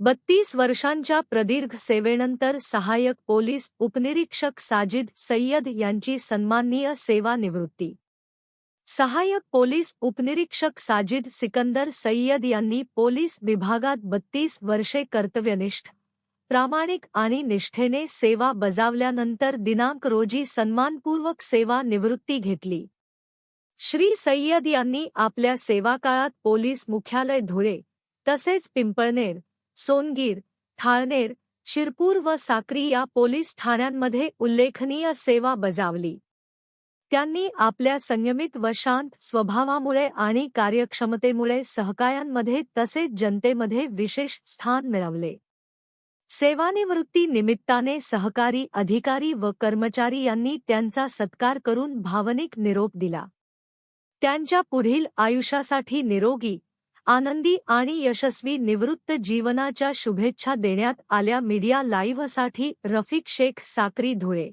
बत्तीस वर्षांच्या प्रदीर्घ सेवेनंतर सहाय्यक पोलीस उपनिरीक्षक साजिद सय्यद यांची सन्माननीय सेवानिवृत्ती. सहाय्यक पोलीस उपनिरीक्षक साजिद सिकंदर सय्यद यांनी पोलीस विभागात बत्तीस वर्षे कर्तव्यनिष्ठ प्रामाणिक आणि निष्ठेने सेवा बजावल्यानंतर दिनांक रोजी सन्मानपूर्वक सेवा निवृत्ती घेतली. श्री सय्यद यांनी आपल्या सेवाकाळात पोलीस मुख्यालय धुळे तसेच पिंपळनेर सोनगीर थाळनेर शिरपूर व साक्री या पोलीस ठाण्यांमध्ये उल्लेखनीय सेवा बजावली. त्यांनी आपल्या संयमित व शांत स्वभावामुळे आणि कार्यक्षमतेमुळे सहकायांमध्ये तसेच जनतेमध्ये विशेष स्थान मिळवले. सेवानिवृत्ती निमित्ताने सहकारी अधिकारी व कर्मचारी यांनी त्यांचा सत्कार करून भावनिक निरोप दिला. त्यांच्या पुढील आयुष्यासाठी निरोगी आनंदी आणि यशस्वी निवृत्त जीवनाच्या शुभेच्छा देण्यात आल्या. मीडिया लाईव्हसाठी रफिक शेख साक्री धुळे.